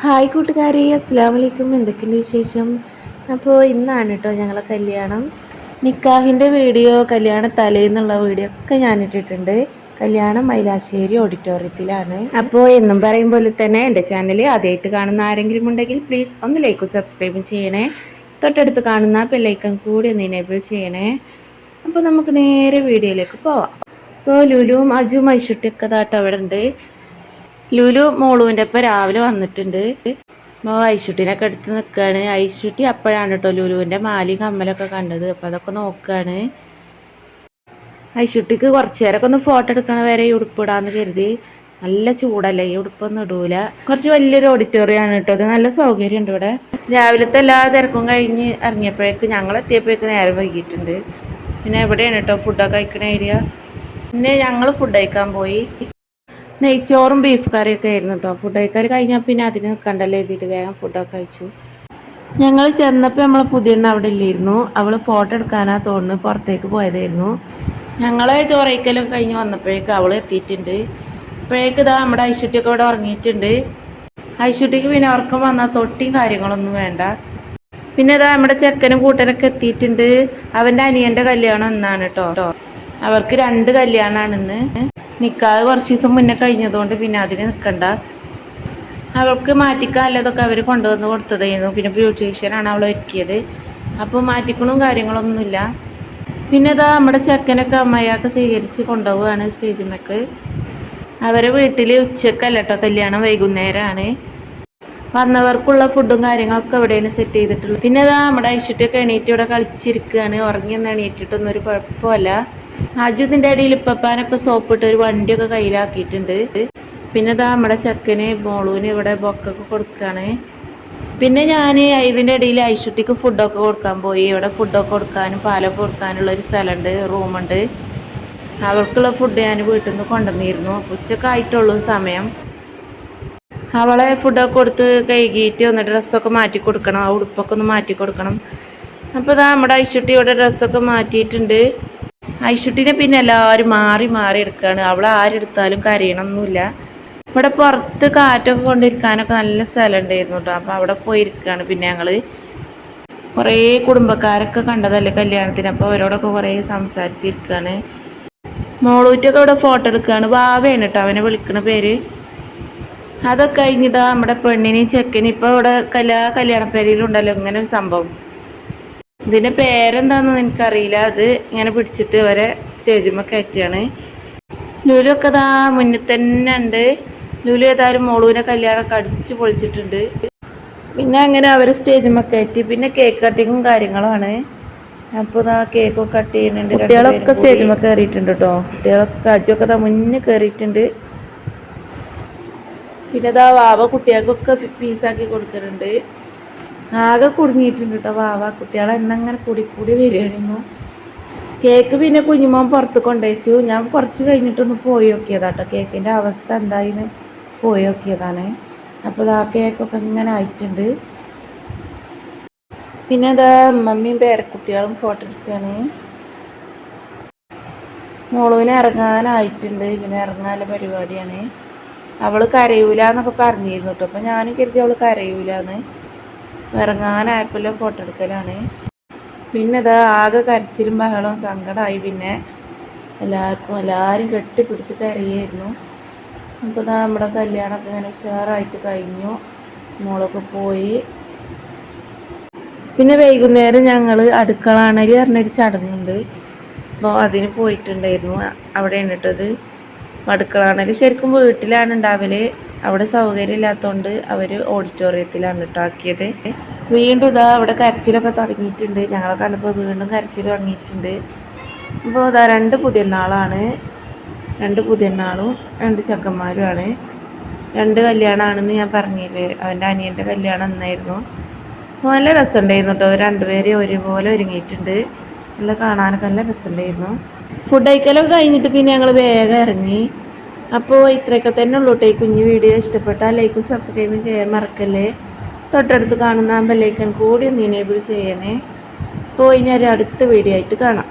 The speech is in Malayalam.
ഹായ് കൂട്ടുകാരി അസ്സാം വലൈക്കും എന്തൊക്കെയുണ്ട് വിശേഷം? അപ്പോൾ ഇന്നാണ് കേട്ടോ ഞങ്ങളെ കല്യാണം. നിക്കാഹിന്റെ വീഡിയോ കല്യാണ തലേന്നുള്ള വീഡിയോ ഒക്കെ ഞാൻ ഇട്ടിട്ടുണ്ട്. കല്യാണം മൈലാശ്ശേരി ഓഡിറ്റോറിയത്തിലാണ്. അപ്പോൾ എന്നും പറയും പോലെ തന്നെ എന്റെ ചാനൽ ആദ്യമായിട്ട് കാണുന്ന ആരെങ്കിലും ഉണ്ടെങ്കിൽ പ്ലീസ് ഒന്ന് ലൈക്കും സബ്സ്ക്രൈബും ചെയ്യണേ. തൊട്ടടുത്ത് കാണുന്ന ബെല്ലൈക്കൺ കൂടി ഒന്ന് എനേബിൾ ചെയ്യണേ. അപ്പോൾ നമുക്ക് നേരെ വീഡിയോയിലേക്ക് പോവാം. ഇപ്പോൾ ലുലുവും അജുവും ഐഷുട്ടിയൊക്കെ താട്ടവിടെ ഉണ്ട്. ലുലു മോളുവിന്റെ ഒപ്പം രാവിലെ വന്നിട്ടുണ്ട്. അപ്പോൾ ഐശുട്ടിനൊക്കെ എടുത്ത് നിൽക്കുകയാണ് ഐശുട്ടി അപ്പോഴാണ് കേട്ടോ ലുലുവിന്റെ മാലി കമ്മലൊക്കെ കണ്ടത്. അപ്പോൾ അതൊക്കെ നോക്കുകയാണ് ഐശുട്ടിക്ക് കുറച്ച് നേരമൊക്കെ ഒന്ന് ഫോട്ടോ എടുക്കണ വരെ ഈ ഉടുപ്പിടാന്ന് കരുതി. നല്ല ചൂടല്ലേ? ഈ ഉടുപ്പൊന്നും ഇടൂല. കുറച്ച് വലിയൊരു ഓഡിറ്റോറിയം ആണ് കേട്ടോ അത് നല്ല സൗകര്യം ഉണ്ട് ഇവിടെ. രാവിലത്തെ എല്ലാ തിരക്കും കഴിഞ്ഞ് ഇറങ്ങിയപ്പോഴേക്ക് ഞങ്ങൾ എത്തിയപ്പോഴേക്ക് നേരം വൈകിയിട്ടുണ്ട്. പിന്നെ എവിടെയാണ് കേട്ടോ ഫുഡൊക്കെ കഴിക്കുന്ന ഏരിയ പിന്നെ ഞങ്ങൾ ഫുഡ് കഴിക്കാൻ പോയി. നെയ്ച്ചോറും ബീഫ് കറിയൊക്കെ ആയിരുന്നു കേട്ടോ ഫുഡ് കഴിക്കാറ് കഴിഞ്ഞാൽ പിന്നെ അതിന് നിൽക്കണ്ടല്ലോ എഴുതിയിട്ട് വേഗം ഫുഡൊക്കെ കഴിച്ചു. ഞങ്ങൾ ചെന്നപ്പോൾ നമ്മൾ പുതിയണ്ണ അവിടെ ഇല്ലായിരുന്നു. അവൾ ഫോട്ടോ എടുക്കാനാ തോന്നുന്നു. പുറത്തേക്ക് പോയതായിരുന്നു. ഞങ്ങൾ ചോറയ്ക്കലൊക്കെ കഴിഞ്ഞ് വന്നപ്പോഴേക്ക് അവൾ എത്തിയിട്ടുണ്ട്. അപ്പോഴേക്ക് ഇതാ നമ്മുടെ ഐശുട്ടിയൊക്കെ ഇവിടെ ഉറങ്ങിയിട്ടുണ്ട്. ഐശുട്ടിക്ക് പിന്നെ ഉറക്കം വന്നാൽ തൊട്ടിയും കാര്യങ്ങളൊന്നും വേണ്ട. പിന്നെ ഇതാ നമ്മുടെ ചെക്കനും കൂട്ടനൊക്കെ എത്തിയിട്ടുണ്ട്. അവന്റെ അനിയന്റെ കല്യാണം എന്നാണ് കേട്ടോ അവർക്ക് രണ്ട് കല്യാണമാണ് ഇന്ന്. നിക്കാഹ് കുറച്ച് ദിവസം മുന്നേ കഴിഞ്ഞതുകൊണ്ട് പിന്നെ അതിന് നിൽക്കണ്ട അവൾക്ക് മാറ്റിക്കാല്ലതൊക്കെ അവർ കൊണ്ടുവന്ന് കൊടുത്തതായിരുന്നു. പിന്നെ ബ്യൂട്ടീഷ്യനാണ് അവൾ ഒരുക്കിയത്. അപ്പോൾ മാറ്റിക്കണും കാര്യങ്ങളൊന്നുമില്ല പിന്നെ ഇതാ നമ്മുടെ ചെക്കനൊക്കെ അമ്മയൊക്കെ സ്വീകരിച്ച് കൊണ്ടുപോവുകയാണ് സ്റ്റേജിമ്മക്ക് അവരെ വീട്ടിൽ ഉച്ചക്കല്ല കേട്ടോ കല്യാണം വൈകുന്നേരമാണ് വന്നവർക്കുള്ള ഫുഡും കാര്യങ്ങളൊക്കെ ഇവിടെയാണ് സെറ്റ് ചെയ്തിട്ടുള്ളത്. പിന്നെ ഇതാ നമ്മുടെ ഐശ്വര്യൊക്കെ എണീറ്റ് ഇവിടെ കളിച്ചിരിക്കുകയാണ് ഉറങ്ങിയൊന്നും എണീറ്റിട്ടൊന്നും ഒരു കുഴപ്പമില്ല. അജുദിന്റെ ഇടയിൽ ഇപ്പപ്പാനൊക്കെ സോപ്പിട്ട് ഒരു വണ്ടിയൊക്കെ കയ്യിലാക്കിയിട്ടുണ്ട്. പിന്നെ ഇതാ നമ്മുടെ ചെക്കന് മോളൂന് ഇവിടെ ബൊക്കൊക്കെ കൊടുക്കുകയാണ് പിന്നെ ഞാൻ ഇതിന്റെ ഇടയിൽ ഐശുട്ടിക്ക് ഫുഡൊക്കെ കൊടുക്കാൻ പോയി. ഇവിടെ ഫുഡൊക്കെ കൊടുക്കാനും പാലൊക്കെ കൊടുക്കാനുള്ള ഒരു സ്ഥലമുണ്ട് റൂമുണ്ട്. അവൾക്കുള്ള ഫുഡ് ഞാൻ വീട്ടിൽ നിന്ന് കൊണ്ടുവന്നിരുന്നു. ഉച്ചയ്ക്ക് ആയിട്ടുള്ളൂ സമയം. അവളെ ഫുഡൊക്കെ കൊടുത്ത് കഴുകിയിട്ട് ഒന്ന് ഡ്രസ്സൊക്കെ മാറ്റി കൊടുക്കണം. ആ ഉടുപ്പൊക്കെ ഒന്ന് മാറ്റി കൊടുക്കണം. അപ്പോൾ ഇതാ നമ്മുടെ ഐശുട്ടി ഇവിടെ ഡ്രസ്സൊക്കെ മാറ്റിയിട്ടുണ്ട്. ഐശുട്ടിനെ പിന്നെ എല്ലാവരും മാറി മാറി എടുക്കുകയാണ് അവളെ ആരെടുത്താലും കരയണമൊന്നുമില്ല ഇവിടെ പുറത്ത് കാറ്റൊക്കെ കൊണ്ടിരിക്കാനൊക്കെ നല്ല സ്ഥലം ഉണ്ടായിരുന്നു കേട്ടോ. അപ്പോൾ അവിടെ പോയിരിക്കുകയാണ് പിന്നെ ഞങ്ങൾ കുറേ കുടുംബക്കാരൊക്കെ കണ്ടതല്ലേ കല്യാണത്തിന്? അപ്പോൾ അവരോടൊക്കെ കുറേ സംസാരിച്ചിരിക്കുകയാണ് മോളൂറ്റൊക്കെ ഇവിടെ ഫോട്ടോ എടുക്കുകയാണ് ഭാവയാണ് കേട്ടോ അവനെ വിളിക്കുന്ന പേര്. അതൊക്കെ കഴിഞ്ഞതാണ് നമ്മുടെ പെണ്ണിനെയും ചെക്കനും ഇപ്പോൾ ഇവിടെ കല്യാ കല്യാണപ്പേരിലുണ്ടല്ലോ ഇങ്ങനെ ഒരു സംഭവം. ഇതിന്റെ പേരെന്താണെന്ന് എനിക്കറിയില്ല അത് ഇങ്ങനെ പിടിച്ചിട്ട് വരെ സ്റ്റേജിന്മേൽ കയറ്റുകയാണ് ലുലു ഒക്കെ ഇതാ മുന്നിൽ തന്നെ ഉണ്ട്. ലുലു ഏതായാലും മോളുവിനെ കല്യാണമൊക്കെ അടിച്ച് പൊളിച്ചിട്ടുണ്ട്. പിന്നെ അങ്ങനെ അവർ സ്റ്റേജിന്മേൽ കയറ്റി. പിന്നെ കേക്ക് കട്ടിങ്ങും കാര്യങ്ങളാണ് അപ്പോൾ ഇതാ കേക്കൊക്കെ കട്ട് ചെയ്യുന്നുണ്ട് കുട്ടികളൊക്കെ സ്റ്റേജിന്മേൽ കയറിയിട്ടുണ്ട് കേട്ടോ കുട്ടികളൊക്കെ അജൊക്കെ ഇതാ മുന്നിൽ കയറിയിട്ടുണ്ട് പിന്നെ ഇതാ വാവ കുട്ടികൾക്കൊക്കെ പീസാക്കി കൊടുക്കുന്നുണ്ട്. ആകെ കുടുങ്ങിയിട്ടുണ്ട് കേട്ടോ വാവ. കുട്ടികളെ എന്നങ്ങനെ അങ്ങനെ കൂടി കൂടി വരികയായിരുന്നു കേക്ക് പിന്നെ കുഞ്ഞുമോൻ പുറത്ത് കൊണ്ടുവച്ചു. ഞാൻ കുറച്ച് കഴിഞ്ഞിട്ടൊന്ന് പോയി നോക്കിയതാട്ടോ കേക്കിന്റെ അവസ്ഥ എന്തായിന്ന് പോയി നോക്കിയതാണ്. അപ്പോൾ ആ കേക്കൊക്കെ ഇങ്ങനെ ആയിട്ടുണ്ട്. പിന്നെ അതാ മമ്മിയും പേരക്കുട്ടികളും ഫോട്ടോ എടുക്കുകയാണ് മോളുവിന് ഇറങ്ങാനായിട്ടുണ്ട്. പിന്നെ ഇറങ്ങാനുള്ള പരിപാടിയാണ്. അവൾ കരയൂല എന്നൊക്കെ പറഞ്ഞിരുന്നു കേട്ടോ. അപ്പോൾ ഞാനും കരുതി അവൾ കരയൂലെന്ന്. ഇറങ്ങാനായപ്പോൾ ഫോട്ടോ എടുക്കലാണ്. പിന്നെ അത് ആകെ കരച്ചിലും ബഹളവും സങ്കടമായി പിന്നെ എല്ലാവർക്കും എല്ലാവരും കെട്ടിപ്പിടിച്ച് കരയായിരുന്നു. അപ്പോൾ ഇതാ നമ്മുടെ കല്യാണമൊക്കെ ഇങ്ങനെ ഉഷാറായിട്ട് കഴിഞ്ഞു. മോളൊക്കെ പോയി. പിന്നെ വൈകുന്നേരം ഞങ്ങൾ അടുക്കളാണരി പറഞ്ഞൊരു ചടങ്ങുണ്ട്. അപ്പോൾ അതിന് പോയിട്ടുണ്ടായിരുന്നു. അവിടെ ഇട്ടത്. അടുക്കളാണൽ ശരിക്കും വീട്ടിലാണ് ഉണ്ടാവൽ. അവിടെ സൗകര്യം ഇല്ലാത്തതുകൊണ്ട് അവർ ഓഡിറ്റോറിയത്തിലാണ് കേട്ടോ വീണ്ടും ഇതാ അവിടെ കരച്ചിലൊക്കെ തുടങ്ങിയിട്ടുണ്ട്. ഞങ്ങളെ കണ്ടപ്പോൾ വീണ്ടും കരച്ചിൽ തുടങ്ങിയിട്ടുണ്ട്. അപ്പോൾ ഇതാ രണ്ട് പുതിയണ്ണാളാണ് രണ്ട് പുതിയണ്ണാളും രണ്ട് ചെക്കന്മാരുമാണ്. രണ്ട് കല്യാണമാണെന്ന് ഞാൻ പറഞ്ഞില്ലേ? അവന്റെ അനിയന്റെ കല്യാണം എന്നായിരുന്നു നല്ല രസമുണ്ടായിരുന്നു കേട്ടോ രണ്ടുപേരെ ഒരുപോലെ ഒരുങ്ങിയിട്ടുണ്ട്. നല്ല കാണാനൊക്കെ നല്ല രസമുണ്ടായിരുന്നു. ഫുഡ് കഴിക്കലൊക്കെ കഴിഞ്ഞിട്ട് പിന്നെ ഞങ്ങൾ വേഗം ഇറങ്ങി. അപ്പോൾ ഇത്രയൊക്കെ തന്നെ ഉള്ളൂ കേട്ടോ. ഈ കുഞ്ഞു വീഡിയോ ഇഷ്ടപ്പെട്ടാൽ ലൈക്കും സബ്സ്ക്രൈബും ചെയ്യാൻ മറക്കല്ലേ. തൊട്ടടുത്ത് കാണുന്ന ബെല്ലൈക്കൺ കൂടി ഒന്ന് ഇനേബിൾ ചെയ്യണേ. അപ്പോൾ ഇനി ഒരു അടുത്ത വീഡിയോ ആയിട്ട് കാണാം.